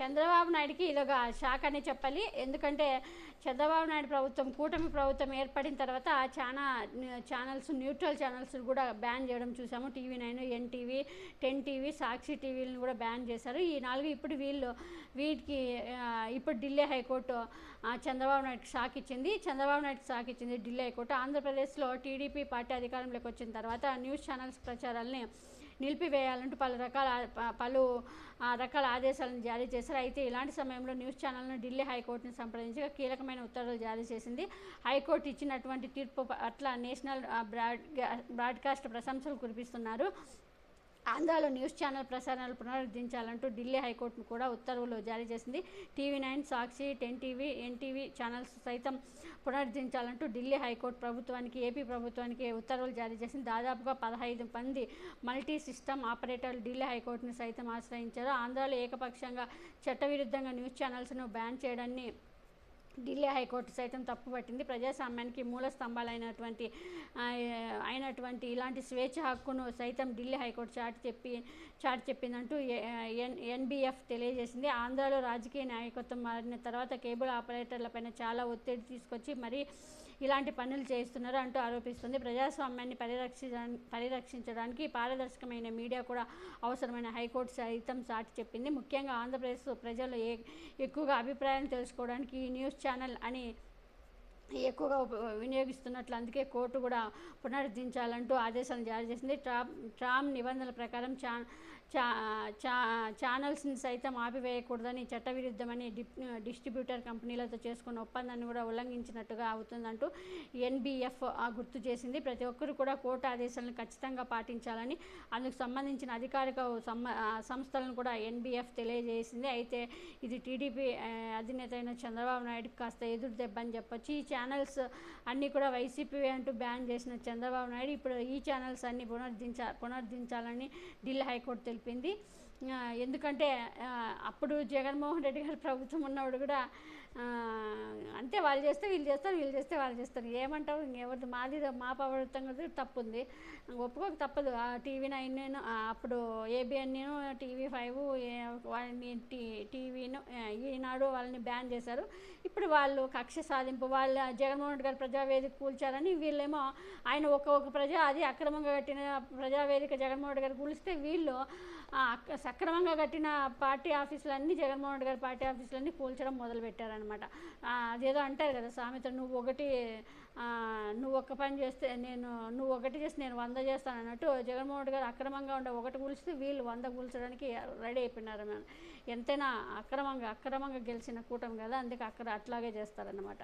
చంద్రబాబు నాయుడికి ఇదొక షాక్ అని చెప్పాలి. ఎందుకంటే చంద్రబాబు నాయుడు ప్రభుత్వం కూటమి ప్రభుత్వం ఏర్పడిన తర్వాత చాలా ఛానల్స్ న్యూట్రల్ ఛానల్స్ కూడా బ్యాన్ చేయడం చూసాము. TV nine NTV ten TV Sakshi టీవీలను కూడా బ్యాన్ చేశారు. ఈ నాలుగు ఇప్పుడు వీళ్ళు వీటికి ఇప్పుడు ఢిల్లీ హైకోర్టు చంద్రబాబు నాయుడుకి షాక్ ఇచ్చింది. చంద్రబాబు నాయుడు షాక్ ఇచ్చింది ఢిల్లీ హైకోర్టు. ఆంధ్రప్రదేశ్లో టీడీపీ పార్టీ అధికారంలోకి వచ్చిన తర్వాత న్యూస్ ఛానల్స్ ప్రచారాలని నిలిపివేయాలంటూ పలు రకాల పలు రకాల ఆదేశాలను జారీ చేశారు. అయితే ఇలాంటి సమయంలో న్యూస్ ఛానల్ను ఢిల్లీ హైకోర్టును సంప్రదించగా కీలకమైన ఉత్తర్వులు జారీ చేసింది. హైకోర్టు ఇచ్చినటువంటి తీర్పు పట్ల నేషనల్ బ్రాడ్ బ్రాడ్కాస్ట్ ప్రశంసలు కురిపిస్తున్నారు. ఆంధ్రాలో న్యూస్ ఛానల్ ప్రసారాలు పునరుద్ధరించాలంటూ ఢిల్లీ హైకోర్టును కూడా ఉత్తర్వులు జారీ చేసింది. TV nine Sakshi ten TV NTV channels సైతం పునరుద్ధరించాలంటూ ఢిల్లీ హైకోర్టు ప్రభుత్వానికి ఏపీ ప్రభుత్వానికి ఉత్తర్వులు జారీ చేసింది. దాదాపుగా పదహైదు మంది మల్టీ సిస్టమ్ ఆపరేటర్లు ఢిల్లీ హైకోర్టును సైతం ఆశ్రయించారు. ఆంధ్రాలో ఏకపక్షంగా చట్టవిరుద్ధంగా న్యూస్ ఛానల్స్ను బ్యాన్ చేయడాన్ని ఢిల్లీ హైకోర్టు సైతం తప్పుపట్టింది ప్రజాస్వామ్యానికి మూల స్తంభాలైనటువంటి అయినటువంటి ఇలాంటి స్వేచ్ఛ హక్కును సైతం ఢిల్లీ హైకోర్టు చాటి చెప్పి చాటి చెప్పిందంటూ ఎన్ ఎన్బిఎఫ్ తెలియజేసింది. ఆంధ్రాలో రాజకీయ నాయకత్వం మారిన తర్వాత కేబుల్ ఆపరేటర్లపైన చాలా ఒత్తిడి తీసుకొచ్చి మరి ఇలాంటి పనులు చేస్తున్నారు అంటూ ఆరోపిస్తుంది. ప్రజాస్వామ్యాన్ని పరిరక్షించ పరిరక్షించడానికి పారదర్శకమైన మీడియా కూడా అవసరమైన హైకోర్టు సైతం సాటి చెప్పింది. ముఖ్యంగా ఆంధ్రప్రదేశ్ ప్రజలు ఏ ఎక్కువగా అభిప్రాయం తెలుసుకోవడానికి ఈ న్యూస్ ఛానల్ అని ఎక్కువగా వినియోగిస్తున్నట్లు అందుకే కోర్టు కూడా పునరుద్ధరించాలంటూ ఆదేశాలు జారీ చేసింది. ట్రామ్ ట్రామ్ నిబంధనల ప్రకారం చా చా చా ఛానల్స్ని సైతం ఆపివేయకూడదని చట్టవిరుద్ధమని డిస్ట్రిబ్యూటర్ కంపెనీలతో చేసుకున్న ఒప్పందాన్ని కూడా ఉల్లంఘించినట్టుగా అవుతుందంటూ ఎన్బిఎఫ్ గుర్తు చేసింది. ప్రతి ఒక్కరు కూడా కోర్టు ఆదేశాలను ఖచ్చితంగా పాటించాలని అందుకు సంబంధించిన అధికారిక సంస్థలను కూడా ఎన్బిఎఫ్ తెలియజేసింది. అయితే ఇది టీడీపీ అధినేత అయిన చంద్రబాబు నాయుడుకి కాస్త ఎదురు దెబ్బ అని చెప్పొచ్చు. ఈ ఛానల్స్ అన్నీ కూడా వైసీపీ అంటూ బ్యాన్ చేసిన చంద్రబాబు నాయుడు. ఇప్పుడు ఈ ఛానల్స్ అన్ని పునరుద్ధరించ పునరుద్ధరించాలని ఢిల్లీ హైకోర్టు తెలిపింది. ఎందుకంటే అప్పుడు జగన్మోహన్ రెడ్డి గారి ప్రభుత్వం ఉన్నప్పుడు కూడా అంతే వాళ్ళు చేస్తే వీళ్ళు చేస్తారు వీళ్ళు చేస్తే వాళ్ళు చేస్తారు. ఏమంటావు? ఇంకెవరిది? మాది మా ప్రభుత్వం తప్పు ఉంది ఒప్పుకోక తప్పదు. ఆ టీవీ నైన్ నేను అప్పుడు ఏబిఎన్ నేను టీవీ ఫైవ్ వాళ్ళని టీవీను ఈనాడు వాళ్ళని బ్యాన్ చేశారు. ఇప్పుడు వాళ్ళు కక్ష సాధింపు వాళ్ళ జగన్మోహన్ రెడ్డి గారు ప్రజావేదిక కూల్చారని వీళ్ళేమో ఆయన ఒక్కొక్క ప్రజా అది అక్రమంగా కట్టిన ప్రజావేదిక జగన్మోహన్ రెడ్డి గారు కూలిస్తే వీళ్ళు సక్రమంగా కట్టిన పార్టీ ఆఫీసులన్నీ జగన్మోహన్ రెడ్డి గారి పార్టీ ఆఫీసులన్నీ కూల్చడం మొదలుపెట్టారనమాట అదేదో అంటారు కదా సామెత నువ్వు ఒకటి నువ్వు ఒక్క పని చేస్తే నేను నువ్వు ఒకటి చేస్తే నేను వంద చేస్తాను అన్నట్టు జగన్మోహన్ రెడ్డి గారు అక్రమంగా ఉండే ఒకటి కూల్చితే వీళ్ళు వంద కూల్చడానికి రెడీ అయిపోయినారు ఎంతైనా అక్రమంగా అక్రమంగా గెలిచిన కూటమి కదా అందుకే అక్కడ అట్లాగే చేస్తారన్నమాట.